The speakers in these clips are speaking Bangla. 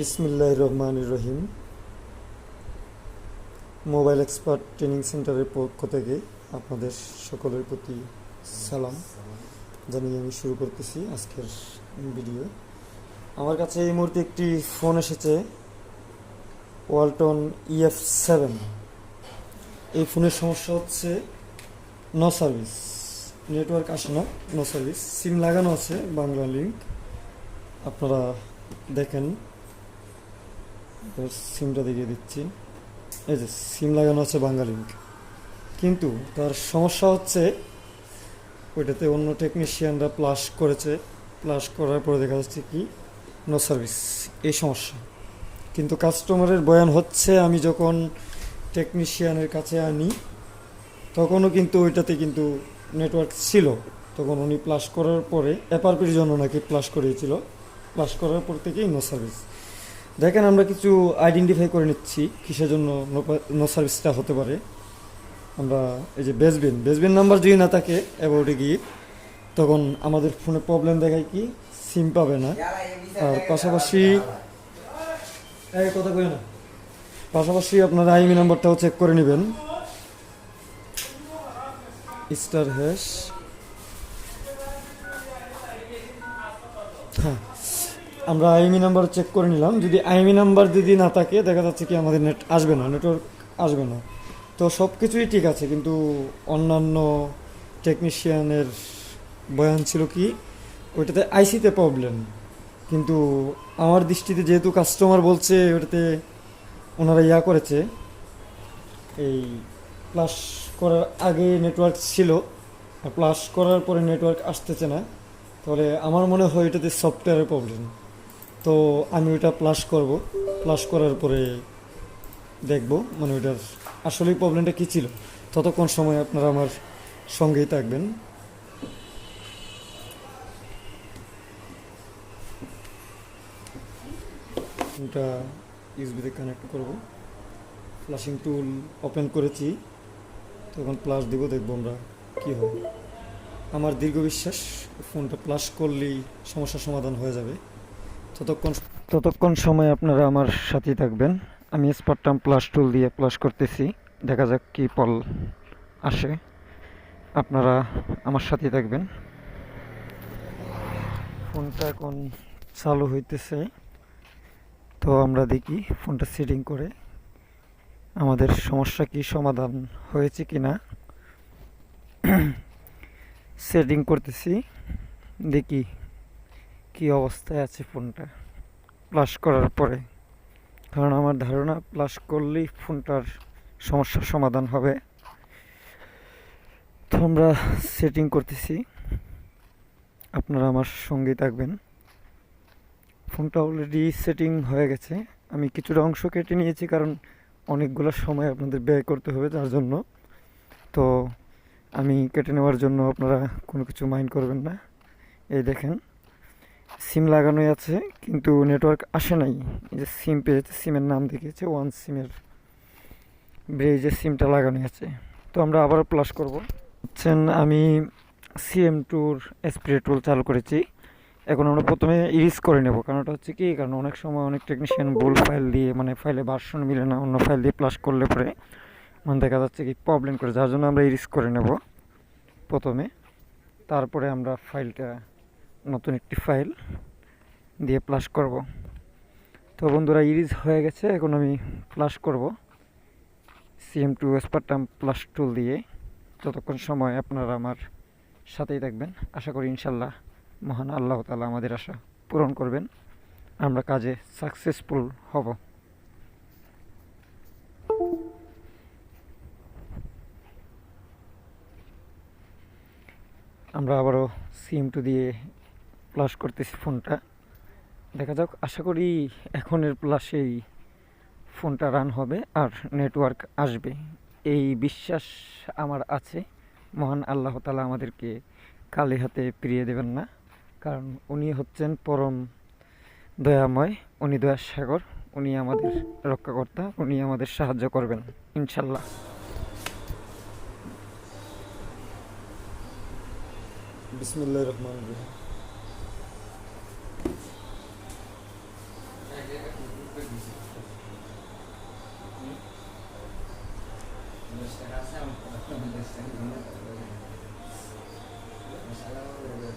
বিসমিল্লাহ রহমান রহিম। মোবাইল এক্সপার্ট ট্রেনিং সেন্টারের পক্ষ থেকে আপনাদের সকলের প্রতি সালাম জানিয়ে আমি শুরু করতেছি আজকের ভিডিও। আমার কাছে এই মুহূর্তে একটি ফোন এসেছে, ওয়ালটন ইএফ সেভেন এই ফোনের সমস্যা হচ্ছে নো সার্ভিস নেটওয়ার্ক আসে না নো সার্ভিস সিম লাগানো আছে, বাংলা লিঙ্ক আপনারা দেখেন। সিমটা দেখিয়ে দিচ্ছি। এই যে, সিম লাগানো আছে বাংলা কিন্তু তার সমস্যা হচ্ছে, ওইটাতে অন্য টেকনিশিয়ানরা প্লাস করেছে। প্লাস করার পরে দেখা যাচ্ছে কি নো সার্ভিস এই সমস্যা। কিন্তু কাস্টমারের বয়ান হচ্ছে, আমি যখন টেকনিশিয়ানের কাছে আনি, তখনও কিন্তু ওইটাতে কিন্তু নেটওয়ার্ক ছিল। তখন উনি প্লাস করার পরে এপারপির জন্য নাকি প্লাস করিয়েছিল। প্লাস করার পর থেকেই নো সার্ভিস দেখেন, আমরা কিছু আইডেন্টিফাই করে নিচ্ছি কিসের জন্য নো সার্ভিসটা হতে পারে। আমরা এই যে বেসবিন বেসবিন নাম্বার যদি না থাকে অ্যাবাউটে গিয়ে, তখন আমাদের ফোনে প্রবলেম দেখায় কি? সিম পাবে না। আর পাশাপাশি কথা কই না। পাশাপাশি আপনার আইমি নাম্বারটাও চেক করে নেবেন। স্টার হ্যাশ হ্যাঁ। আমরা আইএমই নাম্বার চেক করে নিলাম। যদি আইএমই নাম্বার যদি না থাকে, দেখা যাচ্ছে কি আমাদের নেট আসবে না নেটওয়ার্ক আসবে না। তো সব কিছুই ঠিক আছে, কিন্তু অন্যান্য টেকনিশিয়ানের বয়ান ছিল কি, ওইটাতে আইসিতে প্রবলেম কিন্তু আমার দৃষ্টিতে যেহেতু কাস্টমার বলছে, ওটাতে ওনারা ইয়া করেছে, এই প্লাস করার আগে নেটওয়ার্ক ছিল প্লাস করার পরে নেটওয়ার্ক আসতেছে না। তাহলে আমার মনে হয় এটাতে সফটওয়্যারের প্রবলেম তো আমি ওইটা প্লাস করব। প্লাস করার পরে দেখব মানে ওইটার আসলেই প্রবলেমটা কী ছিল। ততক্ষণ সময় আপনারা আমার সঙ্গেই থাকবেন। এটা ইউসবিতে কানেক্ট করব। ফ্লাশিং টুল ওপেন করেছি। তখন প্লাস দিব, দেখব আমরা কী হবে আমার দীর্ঘ বিশ্বাস, ফোনটা প্লাস করলেই সমস্যার সমাধান হয়ে যাবে। ততক্ষণ ততক্ষণ সময় আপনারা আমার সাথেই থাকবেন। আমি স্পারটাম প্লাস টুল দিয়ে প্লাস করতেছি। দেখা যাক কি পল আসে। আপনারা আমার সাথেই থাকবেন। ফোনটা এখন চালু হইতেছে। তো আমরা দেখি ফোনটা সেটিং করে আমাদের সমস্যা কি, সমাধান হয়েছে কি না। সেটিং করতেছি। দেখি কি অবস্থায় আছে ফোনটা? প্লাস করার পরে। কারণ আমার ধারণা প্লাস করলেই ফোনটার সমস্যার সমাধান হবে। তো আমরা সেটিং করতেছি। আপনারা আমার সঙ্গেই থাকবেন। ফোনটা অলরেডি সেটিং হয়ে গেছে। আমি কিছুটা অংশ কেটে নিয়েছি কারণ অনেকগুলো সময় আপনাদের ব্যয় করতে হবে তার জন্য। তো আমি কেটে নেওয়ার জন্য আপনারা কোনো কিছু মাইন্ড করবেন না। এই দেখেন। সিম লাগানোই আছে, কিন্তু নেটওয়ার্ক আসে নাই। যে সিম পেয়েছে সিমের নাম দেখিয়েছে ওয়ান সিমের ব্রেজের সিমটা লাগানোই আছে। তো আমরা আবার প্লাস করব। হচ্ছেন আমি সিএম টুর স্প্রে টুল চালু করেছি। এখন আমরা প্রথমে ইরিজ করে নেব, কারণ ওটা হচ্ছে কি, কারণ অনেক সময় অনেক টেকনিশিয়ান ভুল ফাইল দিয়ে মানে ফাইলে ভার্সন মিলে না, অন্য ফাইল দিয়ে প্লাস করলে পরে মানে দেখা যাচ্ছে কি প্রবলেম করে, যার জন্য আমরা ইরিজ করে নেব প্রথমে। তারপরে আমরা ফাইলটা নতুন একটি ফাইল দিয়ে প্লাস করব। তো বন্ধুরা, ইরিজ হয়ে গেছে, এখন আমি প্লাস করব। CM two Spreadtrum plus tool দিয়ে। যতক্ষণ সময় আপনারা আমার সাথেই থাকবেন, আশা করি ইনশাল্লাহ মহান আল্লাহ তালা আমাদের আশা পূরণ করবেন। আমরা কাজে সাকসেসফুল হব। আমরা আবারও সিএম টু দিয়ে প্লাস করতেছি ফোনটা। দেখা যাক, আশা করি এখনের প্লাসেই ফোনটা রান হবে আর নেটওয়ার্ক আসবে। এই বিশ্বাস আমার আছে। মহান আল্লাহ তালা আমাদেরকে কালে হাতে ফিরিয়ে দেবেন না। কারণ উনি হচ্ছেন পরম দয়াময়, উনি দয়ার সাগর উনি আমাদের রক্ষাকর্তা, উনি আমাদের সাহায্য করবেন, ইনশাল্লাহ। বিসমিল্লাহ রহমান রহিম।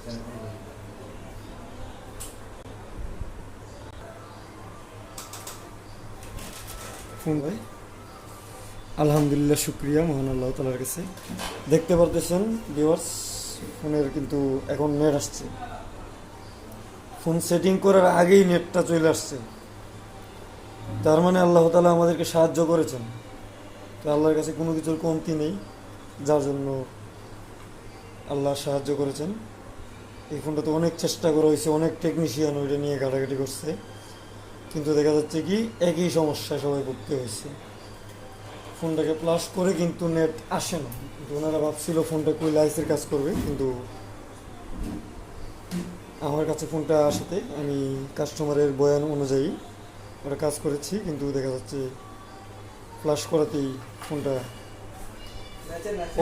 ভাই, আলহামদুলিল্লাহ, শুক্রিয়া, মহান আল্লাহ তালার কাছে। দেখতে পারতেছেন ভিউয়ার্স ফোনের কিন্তু এখন নেট আসছে। ফোন সেটিং করার আগেই নেটটা চলে আসছে। তার মানে আল্লাহ তালা আমাদেরকে সাহায্য করেছেন। তো আল্লাহর কাছে কোনো কিছুর কমতি নেই, যার জন্য আল্লাহ সাহায্য করেছেন। এই ফোনটা তো অনেক চেষ্টা করা হয়েছে অনেক টেকনিশিয়ান ওইটা নিয়ে ঘাটাঘাটি করছে। কিন্তু দেখা যাচ্ছে কি একই সমস্যায় সবাই ভুগতে হয়েছে। ফোনটাকে প্লাস করে কিন্তু নেট আসে না। কিন্তু ওনারা ভাবছিল ফোনটা কুইল আইসের কাজ করবে কিন্তু আমার কাছে ফোনটা আসাতে আমি কাস্টমারের বয়ান অনুযায়ী ওটা কাজ করেছি কিন্তু দেখা যাচ্ছে ফ্লাশ করাতেই ফোনটা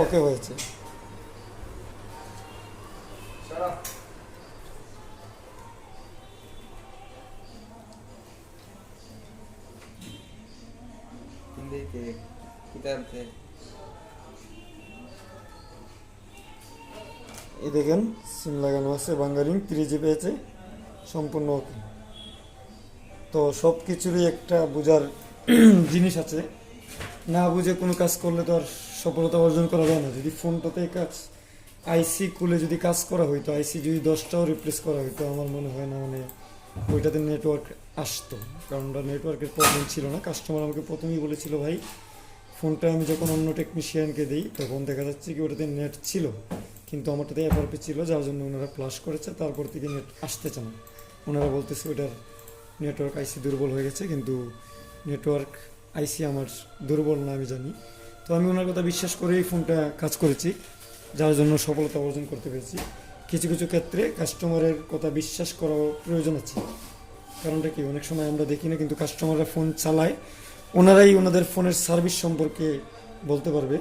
ওকে হয়েছে। হিন্দিতে কিতাবতে এই দেখেন সিম লাগানো আছে বাঙ্গারিং থ্রি পেয়েছে সম্পূর্ণ ওকে তো সব কিছুরই একটা বোঝার জিনিস আছে। না বুঝে কোনো কাজ করলে তো আর সফলতা অর্জন করা যায় না। যদি ফোনটাতে কাজ আইসি কুলে যদি কাজ করা হইতো আইসি যদি দশটাও রিপ্লেস করা হইতো, আমার মনে হয় না মানে ওইটাতে নেটওয়ার্ক আসতো। কারণ ওটা নেটওয়ার্কের প্রবলেম ছিল না। কাস্টমার আমাকে প্রথমেই বলেছিল, ভাই ফোনটা আমি যখন অন্য টেকনিশিয়ানকে দিই, তখন দেখা যাচ্ছে কি ওটাতে নেট ছিল। কিন্তু আমারটাতে এফআরপি ছিল, যার জন্য ওনারা ফ্লাশ করেছে, তারপর থেকে নেট আসতে চান ওনারা বলতেছে ওটার নেটওয়ার্ক আইসি দুর্বল হয়ে গেছে, কিন্তু নেটওয়ার্ক আইসি আমার দুর্বল না, আমি জানি। তো আমি ওনার কথা বিশ্বাস করেই ফোনটা কাজ করেছি। যার জন্য সফলতা অর্জন করতে পেরেছি। কিছু কিছু ক্ষেত্রে কাস্টমারের কথা বিশ্বাস করা প্রয়োজন আছে। কারণটা কি? অনেক সময় আমরা দেখি না, কিন্তু কাস্টমাররা ফোন চালায়। ওনারাই ওনাদের ফোনের সার্ভিস সম্পর্কে বলতে পারবে।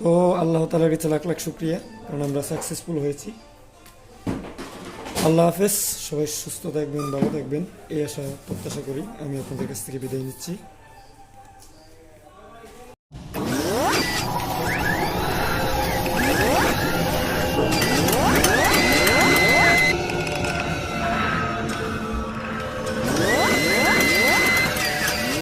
তো আল্লাহ তালার কাছে লাখ লাখ শুক্রিয়া, কারণ আমরা সাকসেসফুল হয়েছি। আল্লাহ হাফেজ, সবাই সুস্থ থাকবেন, ভালো থাকবেন, এই আশা, প্রত্যাশা করি আমি আপনাদের কাছ থেকে বিদায় নিচ্ছি।